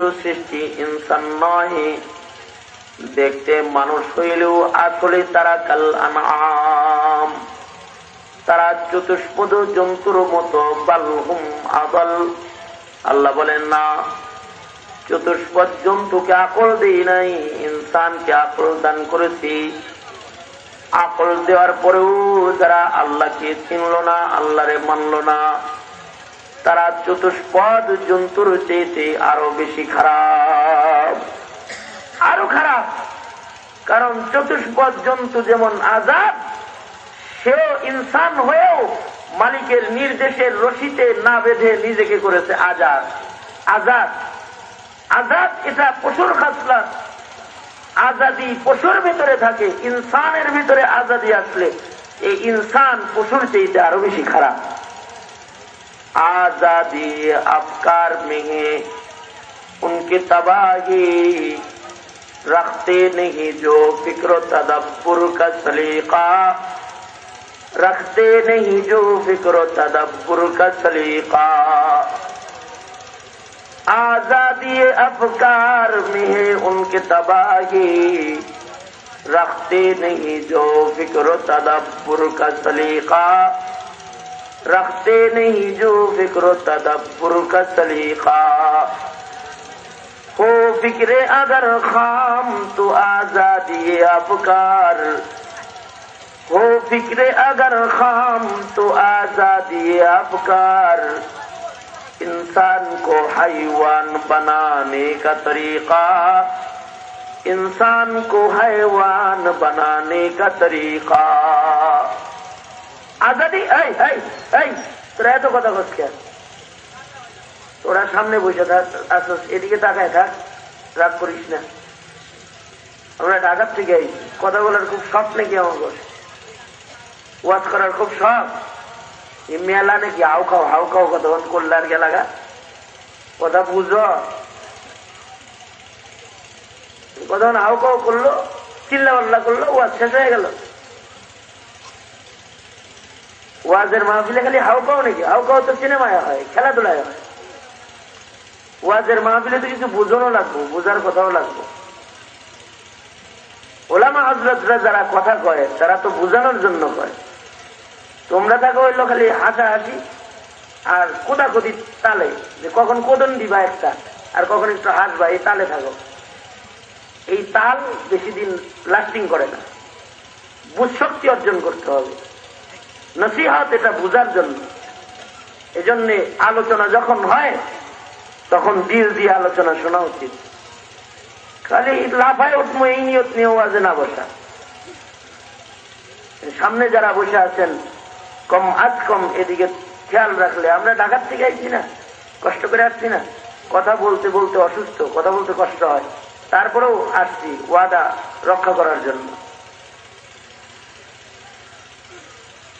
সৃষ্টি ইনসান নয় দেখতে মানুষ হইলেও আসলে তারা কাল আনাম তারা চতুষ্পদ জন্তুর মতো বালহুম আদল আল্লাহ বলেন, না, চতুষ্পদ জন্তুকে আকল দেই নাই, ইনসানকে আকল দান করেছি। আকল দেওয়ার পরেও যারা আল্লাহকে চিনল না, আল্লাহরে মানল না তারা চতুষ্পদ জন্তুর চেয়েতে আরও বেশি খারাপ। আরও খারাপ। কারণ চতুষ্পদ জন্তু যেমন আজাদ, সেও ইনসান হয়েও মালিকের নির্দেশের রশিতে না বেঁধে নিজেকে করেছে আজাদ। আজাদ। আজাদ এটা পশুর খাসলা। আজাদি পশুর ভিতরে থাকে, ইনসানের ভিতরে আজাদি আসলে এই ইনসান পশুর চেয়েতে আরও বেশি খারাপ। آزادی افکار میں ہیں۔ ان کی تباہی رکھتے نہیں جو فکر و تدبر کا سلیقہ۔ رکھتے نہیں جو فکر و تدبر کا سلیقہ۔ آزادی افکار میں ہے ان کی تباہی رکھتے نہیں جو فکر و تدبر کا سلیقہ۔ رکھتے نہیں جو فکر و تدبر کا سلیقہ۔ ہو فکر اگر خام تو آزادی افکار ہو فکر اگر خام تو آزادی افکار انسان کو حیوان بنانے کا طریقہ۔ انسان کو حیوان بنانے کا طریقہ۔ আজাদি, এই এই এই, তোরা এত কথা কেন? তোরা সামনে বসে থাক, আসস, এদিকে তাকায় থাক, রাগ করিস না। আমরা ঢাকার থেকে এই কথা বলার খুব শখ নাকি বসে? ওয়াজ করার খুব শখ? এই মেলা নাকি হাউ খাও হাউ খাও কতক্ষণ আর গেলাগা কথা বুঝো। কতক্ষণ হাউ খাও করল চিল্লা পাল্লা করল, ওয়াজ শেষ হয়ে গেল। ওয়াজের মাহফিলে খালি হাউকাও নাকি? হাউকাও তো সিনেমায় হয়, খেলাধুলায় হয়। ওয়াজের মাহফিলে তো কিছু বুঝানো লাগবো, বোঝার কথাও লাগবো। ওলামা হজরতরা যারা কথা কয়, তারা তো বুঝানোর জন্য কয়। তোমরা থাকো হইল খালি হাসাহাসি আর কোদাকুদি তালে, যে কখন কোদন দিবা একটা, আর কখন একটু হাসবা, এই তালে থাকো। এই তাল বেশি দিন লাস্টিং করে না। বুঝশক্তি অর্জন করতে হবে। নসিহাত এটা বুঝার জন্য। এজন্য আলোচনা যখন হয়, তখন দিল দিয়ে আলোচনা শোনা উচিত। খালি লাফায় উঠবো এই নিয়ত নিয়ে ওয়াজে না বসা। সামনে যারা বসে আছেন, কম আজ কম এদিকে খেয়াল রাখলে, আমরা ঢাকার থেকে আইছি না, কষ্ট করে আসছি না। কথা বলতে বলতে অসুস্থ, কথা বলতে কষ্ট হয়। তারপরেও আসছি ওয়াদা রক্ষা করার জন্য।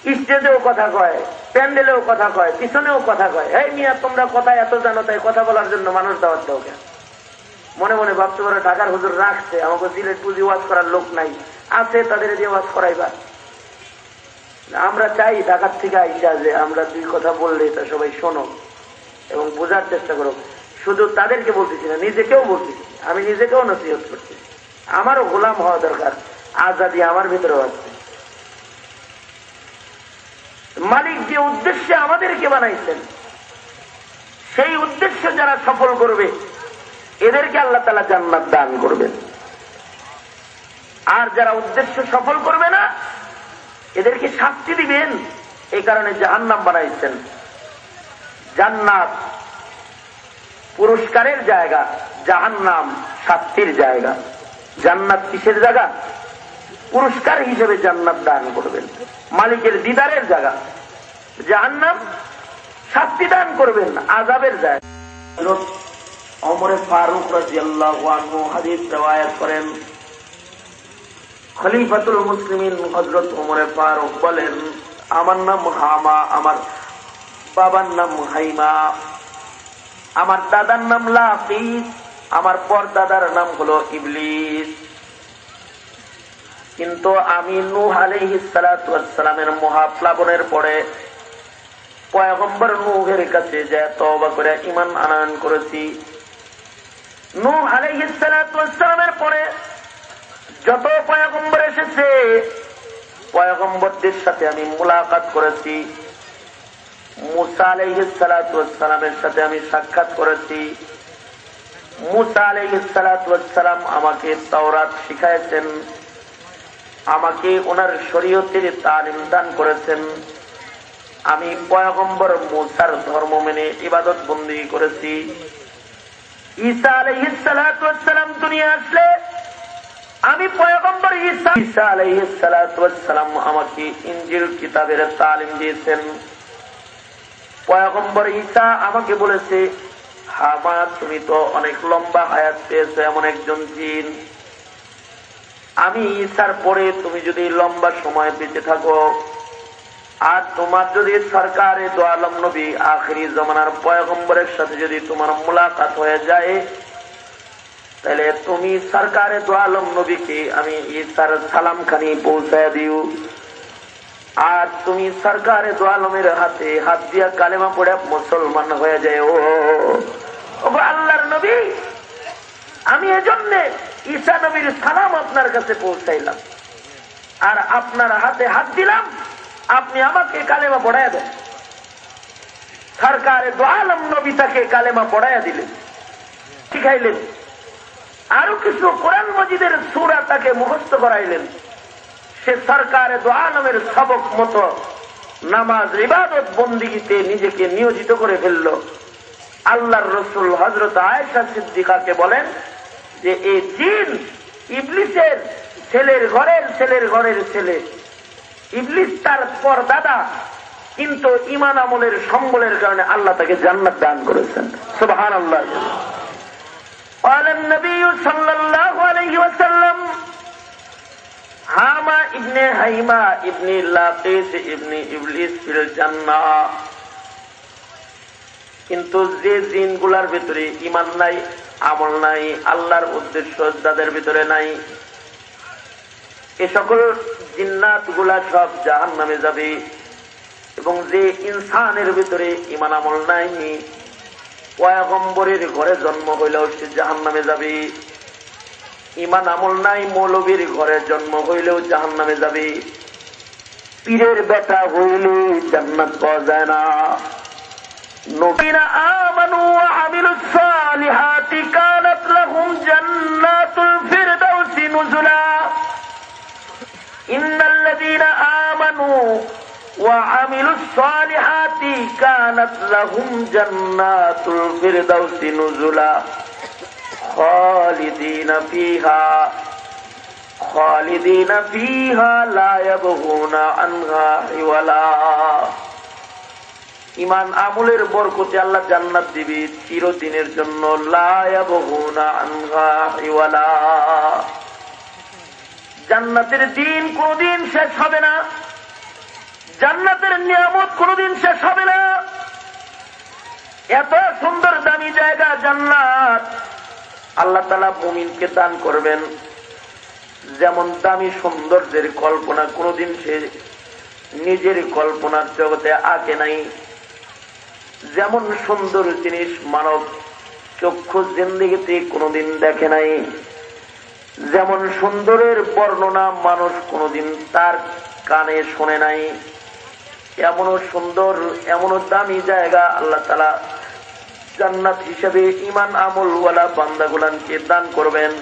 স্টেজেও কথা কয়, প্যান্ডেলেও কথা কয়, পিছনেও কথা কয়। এই মিয়া, তোমরা কথা এত জানো, তাই কথা বলার জন্য মানুষ দাওয়াত দাও কেন? মনে মনে ভাবতে পারো, ঢাকার হুজুর রাখছে, আমাকে সিলেট পুঁজি ওয়াজ করার লোক নাই। আছে তাদের দিয়ে ওয়াজ করাইবা আমরা চাই ঢাকার থেকে আইসা যে আমরা দুই কথা বললে এটা সবাই শোনো এবং বোঝার চেষ্টা করো। শুধু তাদেরকে বলতেছি না, নিজেকেও বলতেছি। আমি নিজেকেও নসিহত করছি। আমারও গোলাম হওয়া দরকার। আজাদি আমার ভিতরেও আছে। মালিক যে উদ্দেশ্যে আমাদেরকে বানাইছেন, সেই উদ্দেশ্য যারা সফল করবে, এদেরকে আল্লাহ তালা জান্নাত দান করবেন। আর যারা উদ্দেশ্য সফল করবে না, এদেরকে শাস্তি দিবেন। এই কারণে জাহান্নাম বানাইছেন। জান্নাত পুরস্কারের জায়গা, জাহান্নাম শাস্তির জায়গা। জান্নাত কিসের জায়গা? পুরস্কার হিসেবে জান্নাত দান করবেন। মালিকের দিদারের জায়গা। জাহান্নাম শাস্তি দান করবেন আজাবের জায়গা। অমরে ফারুক করেন। খলিফাতুল মুসলিমিন হজরত ওমরে ফারুক বলেন, আমার নাম হামা, আমার বাবার নাম হাইমা, আমার দাদার নাম লাফিস, আমার পরদাদার নাম হলো ইবলিস। কিন্তু আমি নূহ আলাইহিসালামের মহাপ্লাবনের পরে পয়গম্বর নূহের কাছে যে তবা করে ইমান আনয়ন করেছি। নূহ আলাইহিসসালামের পরে যত পয়গম্বর এসেছে, পয়গম্বরদের সাথে আমি মুলাকাত করেছি। মুসা আলাইহিসসালামের সাথে আমি সাক্ষাৎ করেছি। মুসা আলাইহিসসালাম আমাকে তাওরাত শিখাইছেন। আমাকে ওনার শরীয়তের তালিম দান করেছেন। আমি পয়গম্বর মুসার ধর্ম মেনে ইবাদত বন্দি করেছি। আমাকে আমাকে বলেছে, হামা, তুমি তো অনেক লম্বা হায়াত পেয়েছ, এমন একজন জিন। আমি ঈশার পরে তুমি যদি লম্বা সময় বেঁচে থাকো, আর তোমার যদি সরকারে তো আলম নবী আখরি জমানার পয়গম্বরের সাথে যদি তোমার মোলাকাত হয়ে যায়, তাহলে তুমি সরকারে তো আলম নবীকে আমি ঈশার সালাম খানি পৌঁছায় দিও। আর তুমি সরকারে দো আলমের হাতে হাত দিয়া কালেমা পড়ে মুসলমান হয়ে যায় ও আল্লাহর নবী, আমি এজন্যে ঈশা নবীর সালাম আপনার কাছে পৌঁছাইলাম। আর আপনার হাতে হাত দিলাম, আপনি আমাকে কালেমা পড়াইয়া দেন। সরকারে দো আলম নবী তাকে কালেমা পড়াইয়া দিলেন, শিখাইলেন। আরও কিছু কোরআন মজিদের সুরা তাকে মুখস্থ করাইলেন। সে সরকারে দো আলমের সবক মতো নামাজ, ইবাদত বন্দিগিতে নিজেকে নিয়োজিত করে ফেলল। আল্লাহর রসুল হজরত আয়েশা সিদ্দিকাকে বলেন যে এই জিন ইবলিসের ছেলের ঘরের ছেলের ঘরের ছেলে ইবলিস তার পর দাদা কিন্তু ইমান আমলের সম্বলের কারণে আল্লাহ তাকে জান্নাত দান করেছেন সুবহান আল্লাহ قال النبي صلى الله عليه وسلم হামা ইবনে হাইমা ইবনে লাকিস ইবনে ইবলিস ফিল জান্নাহ কিন্তু যে জিনগুলার ভিতরে ইমান নাই আমল নাই, আল্লাহর উদ্দেশ্য যাদের ভিতরে নাই। এ সকল জিন্নাতগুলা সব জাহান নামে যাবে এবং যে ইনসানের ভিতরে ইমান আমল নাই, পয়াগম্বরের ঘরে জন্ম হইলেও সে জাহান নামে যাবে। ইমান আমল নাই, মৌলবীর ঘরে জন্ম হইলেও জাহান নামে যাবে। পীরের বেটা হইলে জান্নাত পাওয়া যায় না। آمنوا وعملوا الصالحات كانت لهم جنات الفردوس نزلا. إن الذين آمنوا وعملوا الصالحات كانت لهم جنات الفردوس نزلا. خالدين فيها خالدين فيها لا يبغون عنها ولا ইমান আমলের বরকতে আল্লাহ জান্নাত দিবি চিরদিনের জন্য। জান্নাতের দিন কোনদিন শেষ হবে না। জান্নাতের নিয়ামত কোনদিন শেষ হবে না। এত সুন্দর দামি জায়গা জান্নাত। আল্লাহ তালা মুমিনকে দান করবেন। যেমন দামি সৌন্দর্যের কল্পনা কোনদিন সে নিজের কল্পনার জগতে আঁকে নাই। যেমন সুন্দর জিনিস, মানব চক্ষু জিন্দিগিতে কোনদিন দেখে নাই। যেমন সুন্দরের বর্ণনা মানুষ কোনদিন তার কানে শোনে নাই। এমনও সুন্দর, এমনও দামি জায়গা আল্লাহ তালা জান্নাত হিসেবে ইমান আমলওয়ালা বান্দাগুলানকে দান করবেন,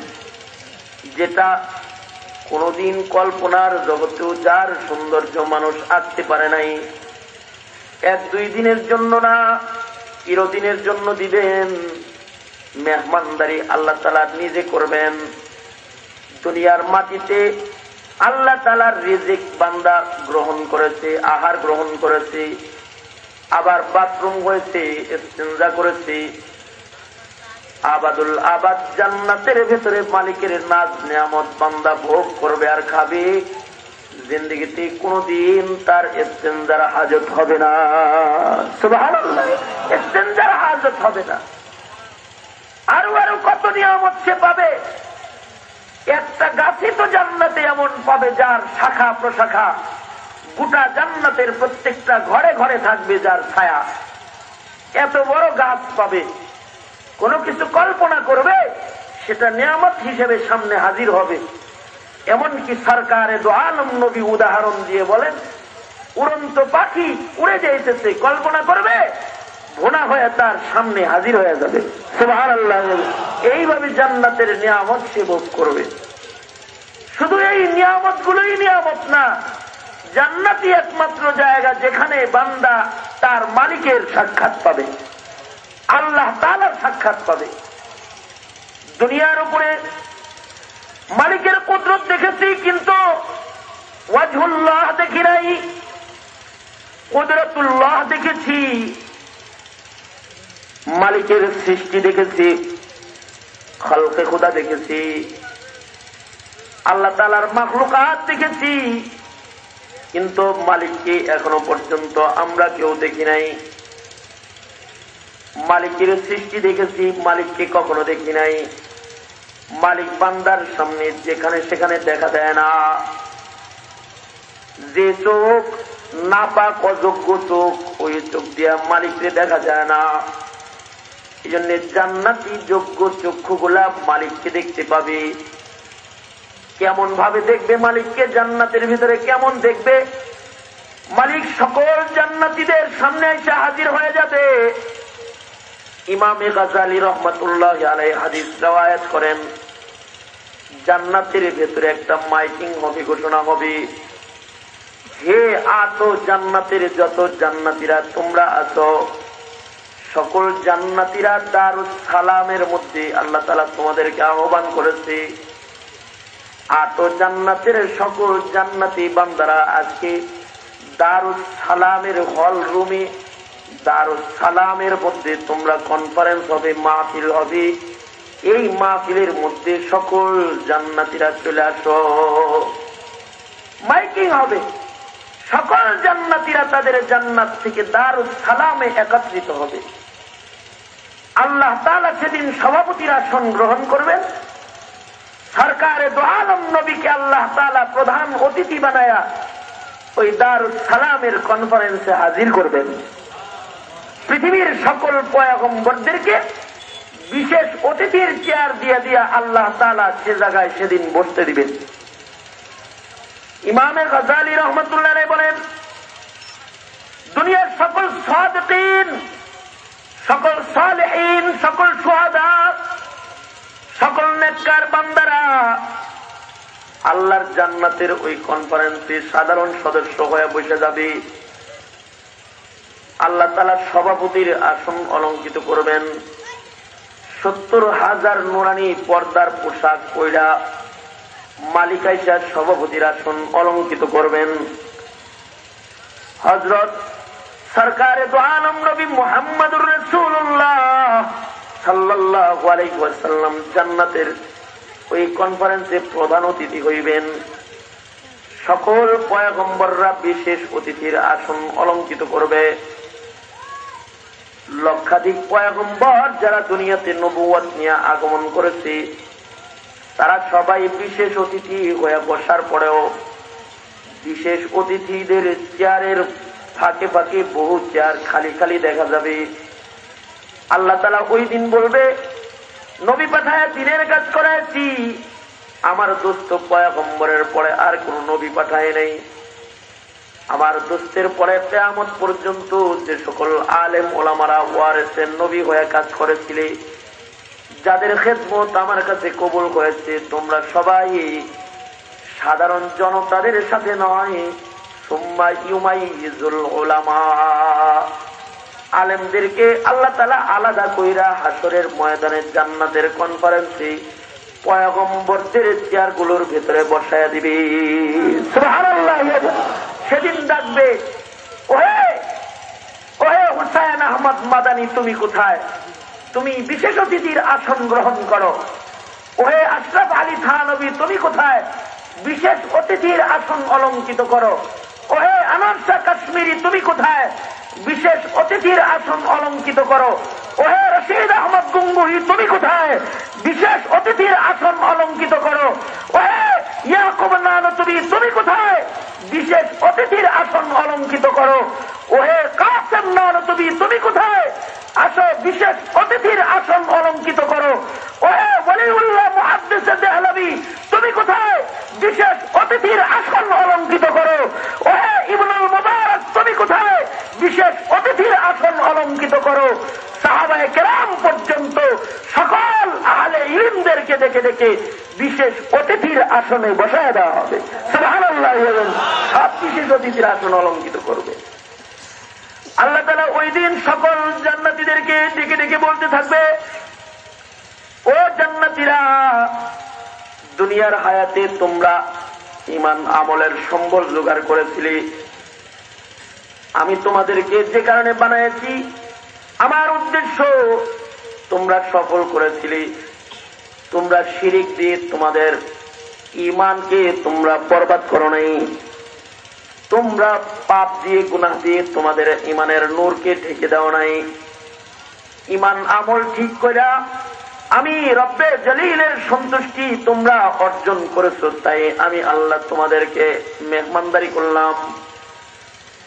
যেটা কোনদিন কল্পনার জগতেও যার সৌন্দর্য মানুষ আঁকতে পারে নাই। এক, দুই দিনের জন্য না, চিরদিনের জন্য দিবেন। মেহমানদারি আল্লাহ তালা নিজে করবেন। দুনিয়ার মাটিতে আল্লাহ তালার রিজিক বান্দা গ্রহণ করেছে, আহার গ্রহণ করেছে, আবার বাথরুম হয়েছে ইস্তেঞ্জা করেছে। আবাদুল আবাদ জান্নাতের ভেতরে মালিকের নাজ নিয়ামত বান্দা ভোগ করবে আর খাবে। জিন্দগিতে কোনদিন তার ইস্তেঞ্জার হাজত হবে না। সুবহানাল্লাহ হাজত হবে না। আরও আরও কত নিয়ামত সে পাবে। একটা গাছই তো জান্নাতে এমন পাবে যার শাখা প্রশাখা। গোটা জান্নাতের প্রত্যেকটা ঘরে ঘরে থাকবে যার ছায়া। এত বড় গাছ পাবে। কোনো কিছু কল্পনা করবে, সেটা নিয়ামত হিসেবে সামনে হাজির হবে। এমনকি সরকারে দো আলম নবী উদাহরণ দিয়ে বলেন, উড়ন্ত পাখি উড়ে যাইতেছে, কল্পনা করবে, ভোনা হয়ে তার সামনে হাজির হয়ে যাবে। সুবহানাল্লাহ। এইভাবে জান্নাতের নিয়ামত সে ভোগ করবে। শুধু এই নিয়ামত গুলোই নিয়ামত না জান্নাতি একমাত্র জায়গা যেখানে বান্দা তার মালিকের সাক্ষাৎ পাবে, আল্লাহ তালার সাক্ষাৎ পাবে। দুনিয়ার উপরে মালিকের কুদরত দেখেছি, কিন্তু ওয়াজহুল্লাহ দেখি নাই। কুদরতুল্লাহ দেখেছি। মালিকের সৃষ্টি দেখেছি, খলকে খুদা দেখেছি, আল্লাহ তালার মাখলুকাত দেখেছি। কিন্তু মালিককে এখনও পর্যন্ত আমরা কেউ দেখি নাই। মালিকের সৃষ্টি দেখেছি, মালিককে কখনো দেখি নাই। মালিক বান্দার সামনে যেখানে সেখানে দেখা দেয় না। যে চোখ না পাক অযোগ্য চোখ, ওই চোখ দিয়া মালিককে দেখা যায় না। এই জন্য জান্নাতি যোগ্য চক্ষুগুলা মালিককে দেখতে পাবে। কেমন ভাবে দেখবে মালিককে? জান্নাতের ভিতরে কেমন দেখবে? মালিক সকল জান্নাতিদের সামনে এসে হাজির হয়ে যাবে। ইমামে গাজালি রহমতুল্লাহ আলাই হাদিস রেওয়ায়ত করেন। জান্নাতের ভেতরে একটা মাইকিং হবে, ঘোষণা হবে। হে আত জান্নাতের যত জান্নাতিরা, তোমরা আছো। সকল জান্নাতিরা তার সালামের মধ্যে আল্লাহ তালা তোমাদেরকে আহ্বান করেছে। আত জান্নাতের সকল জান্নাতি বান্দারা, আজকে দারুস সালামের হল রুমে দারুস সালামের মধ্যে তোমরা কনফারেন্স হবে, মাহফিল হবে। এই মাহফিলের মধ্যে সকল জান্নাতিরা চলে আসো। মাইকিং হবে। সকল জান্নাতিরা তাদের জান্নাত থেকে দারুস সালামে একত্রিত হবে। আল্লাহ তালা সেদিন সভাপতির আসন গ্রহণ করবেন। সরকারে দোয়ালম নবীকে আল্লাহ তালা প্রধান অতিথি বানায়া ওই দারুস সালামের কনফারেন্সে হাজির করবেন। পৃথিবীর সকল পয়াগম্বরদেরকে বিশেষ অতিথির চেয়ার দিয়ে দিয়া আল্লাহ তালা সে জায়গায় সেদিন বসতে দিবেন। ইমামে গজালি রহমতুল্লাহ বলেন, দুনিয়ার সকল সাদিন সকল সালেহীন, সকল সোহাদা সকল নেককার বান্দারা আল্লাহর জান্নাতের ওই কনফারেন্সে সাধারণ সদস্য হয়ে বসে যাবে। আল্লাহ তালা সভাপতির আসন অলঙ্কিত করবেন। সত্তর হাজার নোরানি পর্দার পোশাক কইরা মালিকাইশার সভাপতির আসন অলঙ্কিত করবেন। হজরত সরকারে তো আলম নবী মোহাম্মদুর রসুল্লাহ সাল্লাহ আলাইসাল্লাম জান্নাতের ওই কনফারেন্সে প্রধান অতিথি হইবেন। সকল পয়াগম্বররা বিশেষ অতিথির আসন অলঙ্কিত করবে। লক্ষাধিক পয়াগম্বর যারা দুনিয়াতে নবুয়াত নিয়ে আগমন করেছে, তারা সবাই বিশেষ অতিথি হয়ে বসার পরেও বিশেষ অতিথিদের চেয়ারের ফাঁকে ফাঁকে বহু চেয়ার খালি খালি দেখা যাবে। আল্লাহ তালা ওই দিন বলবে, নবী পাঠায়, দিনের কাজ করাইছি। আমার দোস্ত পয়াগম্বরের পরে আর কোন নবী পাঠায় নেই। আমার দোস্তের পরে কেয়ামত পর্যন্ত যে সকল আলেম, ওলামারা, ওয়ারেসের নবী হয়ে কাজ করেছিলে, যাদের খেদমত আমার কাছে কবুল হয়েছে, তোমরা সবাই সাধারণ জনতাদের সাথে নয় আলেমদেরকে আল্লাহ তালা আলাদা কইরা হাসরের ময়দানে জান্নাতের কনফারেন্সে পয়গম্বরদের চেয়ারগুলোর ভেতরে বসায় দিবি। সেদিন ডাকবে, ওহে ওহে হুসায়ন আহমদ মাদানি, তুমি কোথায়? তুমি বিশেষ অতিথির আসন গ্রহণ করো। ওহে আশরাফ আলী থানবী, তুমি কোথায়? বিশেষ অতিথির আসন অলঙ্কিত করো। ওহে আনারসা কাশ্মীরি, তুমি কোথায়? বিশেষ অতিথির আসন অলঙ্কিত করো। ওহে রশিদ আহমদ গুঙ্গুহি, তুমি কোথায়? বিশেষ অতিথির আসন অলঙ্কিত করো। ওহে ইয়াকুব নানতুবি, তুমি কোথায়? বিশেষ অতিথির আসন অলঙ্কিত করো। ওহে কাসেম নানতুবি তুমি তুমি কোথায়? আসো, বিশেষ অতিথির আসন অলঙ্কিত করো। ওহে বলিউল্লাহ আলী তুমি কোথায়? বিশেষ অতিথির আসন অলঙ্কিত করো। ওহে ইবনুল মুবারক, তুমি কোথায়? বিশেষ অতিথির আসন অলঙ্কিত করো। সাহাবায় কেরাম পর্যন্ত সকল আহলে ইলিমদেরকে দেখে দেখে বিশেষ অতিথির আসনে বসায় দেওয়া হবে। সুবহানাল্লাহ বলেন সব বিশেষ অতিথির আসন অলঙ্কিত করবে। আল্লাহ তালা ওই দিন সকল জান্নাতিদেরকে ডেকে ডেকে বলতে থাকবে, ও জান্নাতিরা, দুনিয়ার হায়াতে তোমরা ইমান আমলের সম্বল জোগাড় করেছিলে। আমি তোমাদেরকে যে কারণে বানাইছি আমার উদ্দেশ্য, তোমরা সফল করেছিলে। তোমরা শিরিক দিয়ে তোমাদের ইমানকে তোমরা বরবাদ করো নাই। তোমরা পাপ দিয়ে, গুনাহ দিয়ে তোমাদের ইমানের নূরকে ঢেকে দাও নাই। ইমান আমল ঠিক কইরা আমি রব্বে জলিলের সন্তুষ্টি তোমরা অর্জন করেছ, তাই আমি আল্লাহ তোমাদেরকে মেহমানদারি করলাম।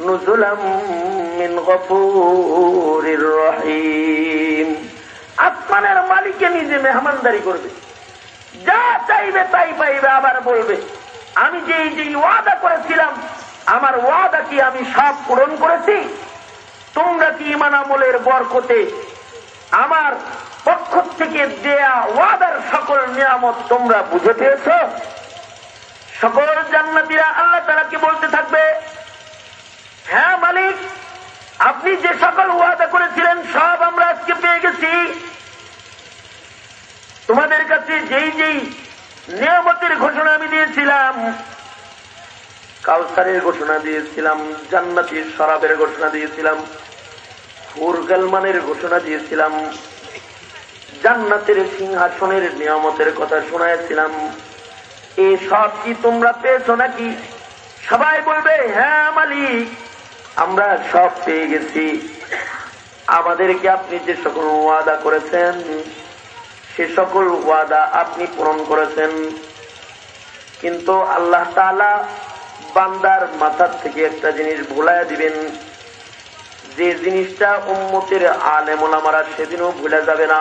নুজুলাম মালিকে নিজে মেহমানদারি করবে। যা চাইবে তাই পাইবে, আবার বলবে, আমি যে ওয়াদা করেছিলাম, আমার ওয়াদা কি আমি সব পূরণ করেছি? তোমরা কি ইমান আমলের বরকতে আমার পক্ষ থেকে দেয়া ওয়াদার সকল নিয়ামত তোমরা বুঝে পেয়েছ? সকল জান্নাতিরা আল্লাহ তারা কি বলতে থাকবে হ্যাঁ মালিক, আপনি যে সকল ওয়াদা করেছিলেন, সব আমরা আজকে পেয়ে গেছি। তোমাদের কাছে যেই যেই নিয়ামতের ঘোষণা আমি দিয়েছিলাম, কাউসারের ঘোষণা দিয়েছিলাম, জান্নাতির শরাবের ঘোষণা দিয়েছিলাম, ফুরগালমানের ঘোষণা দিয়েছিলাম, জান্নাতের সিংহাসনের নিয়ামতের কথা শোনাইছিলাম। এ সব কি তোমরা পেয়েছ নাকি? সবাই বলবে হ্যাঁ মালিক। আমরা সব পেয়ে গেছি। আমাদেরকে আপনি যে সকল ওয়াদা করেছেন, সে সকল ওয়াদা আপনি পূরণ করেছেন। কিন্তু আল্লাহ তালা বান্দার মাথার থেকে একটা জিনিস ভুলাইয়া দিবেন। যে জিনিসটা উম্মতের আলেমোলামারা সেদিনও ভুলে যাবে না।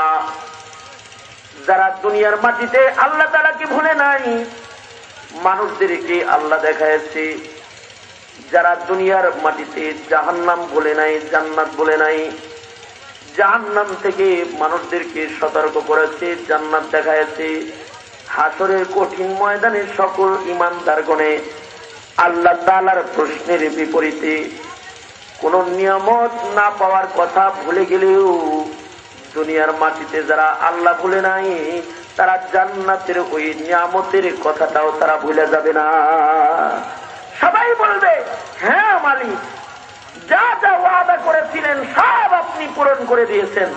যারা দুনিয়ার মাটিতে আল্লাহ তালাকে ভুলে নাই, মানুষদেরকে আল্লাহ দেখাইছে যারা দুনিয়ার মাটিতে জাহান্নাম বলে নাই, জান্নাত বলে নাই, জাহান্নাম থেকে মানুষদেরকে সতর্ক করেছে, জান্নাত দেখাইছে। হাসরের কঠিন ময়দানে সকল ইমানদার গণে আল্লাহ তালার প্রশ্নের বিপরীতে কোন নিয়ামত না পাওয়ার কথা ভুলে গেলেও দুনিয়ার মাটিতে যারা আল্লাহ ভুলে নাই, তারা জান্নাতের ওই নিয়ামতের কথাটাও তারা ভুলে যাবে না। সবাই বলবে হ্যাঁ মালিক, যা যা ওয়াদা করেছিলেন, সব আপনি পূরণ করে দিয়েছেন।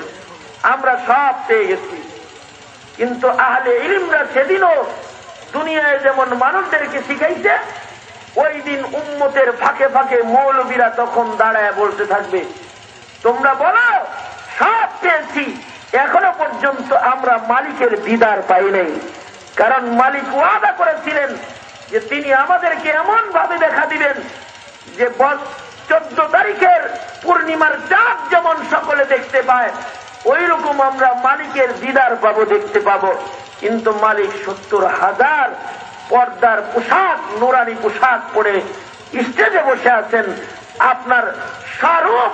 আমরা সব পেয়ে গেছি। কিন্তু আহলে ইলিমরা সেদিনও দুনিয়ায় যেমন মানুষদেরকে শিখাইছে, ওই দিন উম্মতের ফাঁকে ফাঁকে মৌলবীরা তখন দাঁড়ায় বলতে থাকবে, তোমরা বলো, সব পেয়েছি। এখনও পর্যন্ত আমরা মালিকের দিদার পাই নাই। কারণ মালিক ওয়াদা করেছিলেন যে তিনি আমাদেরকে এমন ভাবে দেখা দিবেন যে চোদ্দ তারিখের পূর্ণিমার চাঁদ যেমন সকলে দেখতে পায় ওই রকম আমরা মালিকের দিদার পাবো, দেখতে পাবো। কিন্তু মালিক সত্তর হাজার পর্দার পোশাক, নোরানি পোশাক পরে স্টেজে বসে আছেন। আপনার স্বরূপ,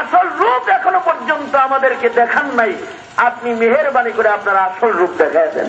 আসল রূপ এখনও পর্যন্ত আমাদেরকে দেখান নাই। আপনি মেহরবানি করে আপনার আসল রূপ দেখাইছেন।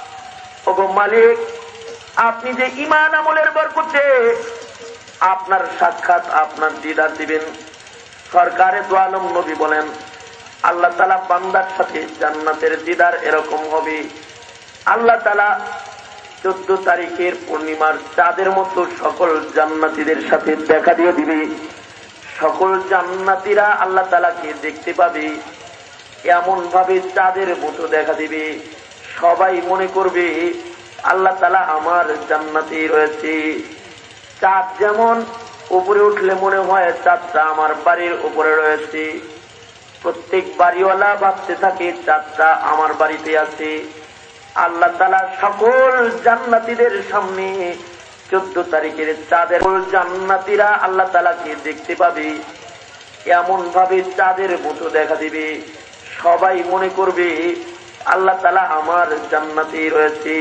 মালিক, আপনি যে ইমান আমলের বরকতে আপনার সাক্ষাৎ আপনার দিদার দিবেন। সরকারে দোয়ালম নবী বলেন, আল্লাহ তালা বান্দার সাথে জান্নাতের দিদার এরকম হবে। আল্লাহ তালা চোদ্দ তারিখের পূর্ণিমার চাঁদের মতো সকল জান্নাতীদের সাথে দেখা দিয়ে দিবে। সকল জান্নাতীরা আল্লাহ তালাকে দেখতে পাবে এমন ভাবে চাঁদের মতো দেখা দিবে। সবাই মনে করবে আল্লাহ তালা আমার জান্নাতি রয়েছে। চাঁদ যেমন উপরে উঠলে মনে হয় চাঁদটা আমার বাড়ির উপরে রয়েছে। প্রত্যেক বাড়িওয়ালা ভাবতে থাকে চাঁদটা আমার বাড়িতে আছে। আল্লাহ তালা সকল জান্নাতিদের সামনে চোদ্দ তারিখের চাঁদের জান্নাতিরা আল্লাহ তালাকে দেখতে পাবে। এমন ভাবে চাঁদের মতো দেখা দিবে। সবাই মনে করবে আল্লাহ তালা আমার জান্নাতি রয়েছে।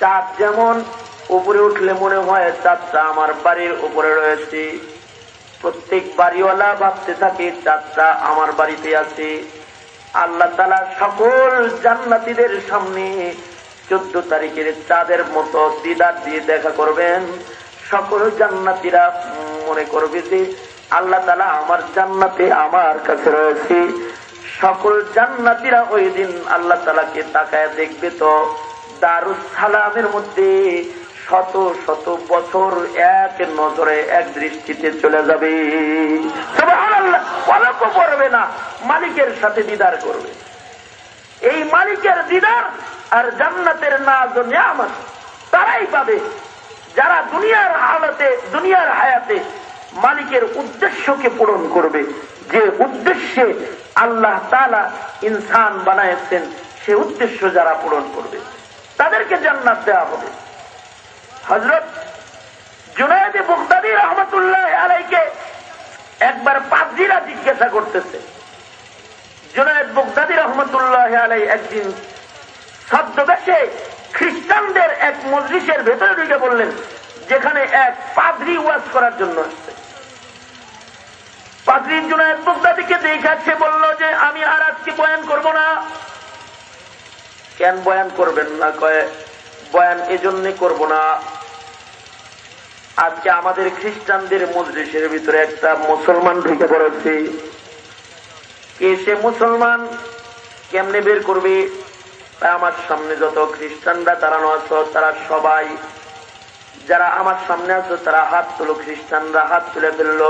চাঁদ যেমন উপরে উঠলে মনে হয় চাঁদটা আমার বাড়ির উপরে রয়েছে। প্রত্যেক বাড়িওয়ালা ভাবতে থাকে চাঁদটা আমার বাড়িতে আছে। আল্লাহ তালা সকল জান্নাতিদের সামনে চোদ্দ তারিখের চাঁদের মতো দিদার দিয়ে দেখা করবেন। সকল জান্নাতিরা মনে করবে যে আল্লাহ তালা আমার জান্নাতে আমার কাছে রয়েছে। সকল জান্নাতিরা ওই দিন আল্লাহ তালাকে তাকায় দেখবে তো দারুস সালামের মধ্যে শত শত বছর এক নজরে, এক দৃষ্টিতে চলে যাবে। পলকও পড়বে না, মালিকের সাথে দিদার করবে। এই মালিকের দিদার আর জান্নাতের নাজ নিয়ামত তারাই পাবে। যারা দুনিয়ার হালতে, দুনিয়ার হায়াতে মালিকের উদ্দেশ্যকে পূরণ করবে, যে উদ্দেশ্যে আল্লাহ তালা ইনসান বানাইছেন, সে উদ্দেশ্য যারা পূরণ করবে, তাদেরকে জান্নাত দেওয়া হবে। হজরত জুনায়দে বুগদাদি রহমতুল্লাহ আলাইকে একবার পাদ্রীরা জিজ্ঞাসা করতেছে। জুনায়দ বুগদাদি রহমতুল্লাহ আলাই একদিন ছদ্মবেশে খ্রিস্টানদের এক মজলিসের ভেতরে ঢুকে বললেন, যেখানে এক পাদ্রি ওয়াজ করার জন্য আসছে। পাদ্রি জুনায়দ বুগদাদিকে দেখাচ্ছে, বলল যে আমি আর আজকে বয়ান করব না। কেন বয়ান করবেন না? কয়ে, বয়ান এজন্যে করব না। আজকে আমাদের খ্রিস্টানদের মজলিসের ভিতরে একটা মুসলমান ঢুকে পড়েছে। কে সে মুসলমান? কেমনে বের করবে? তাই আমার সামনে যত খ্রিস্টানরা দাঁড়ানো আছো, তারা সবাই, যারা আমার সামনে আছো, তারা হাত তুলো খ্রিস্টানরা, হাত তুলে ফেলল